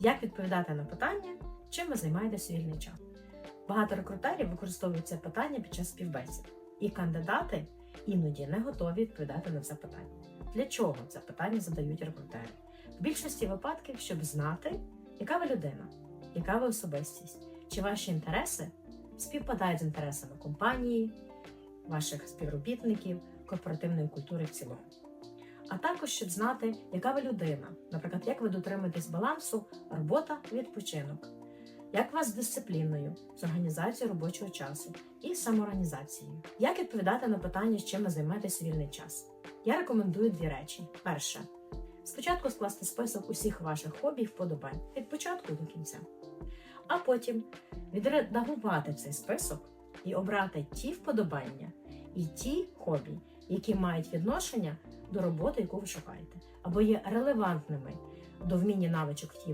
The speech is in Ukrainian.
Як відповідати на питання, чим ви займаєтесь у вільний час? Багато рекрутерів використовують це питання під час співбесід, і кандидати іноді не готові відповідати на це питання. Для чого це питання задають рекрутери? В більшості випадків, щоб знати, яка ви людина, яка ви особистість, чи ваші інтереси співпадають з інтересами компанії, ваших співробітників, корпоративної культури в цілому. А також щоб знати, яка ви людина, наприклад, як ви дотримуєтесь балансу робота відпочинок, як вас з дисципліною, з організацією робочого часу і самоорганізацією. Як відповідати на питання, з чим ви займаєтесь у вільний час? Я рекомендую дві речі. Перше, спочатку скласти список усіх ваших хобі і вподобань від початку до кінця, а потім відредагувати цей список і обрати ті вподобання і ті хобі, які мають відношення до роботи, яку ви шукаєте, або є релевантними до вміння навичок тій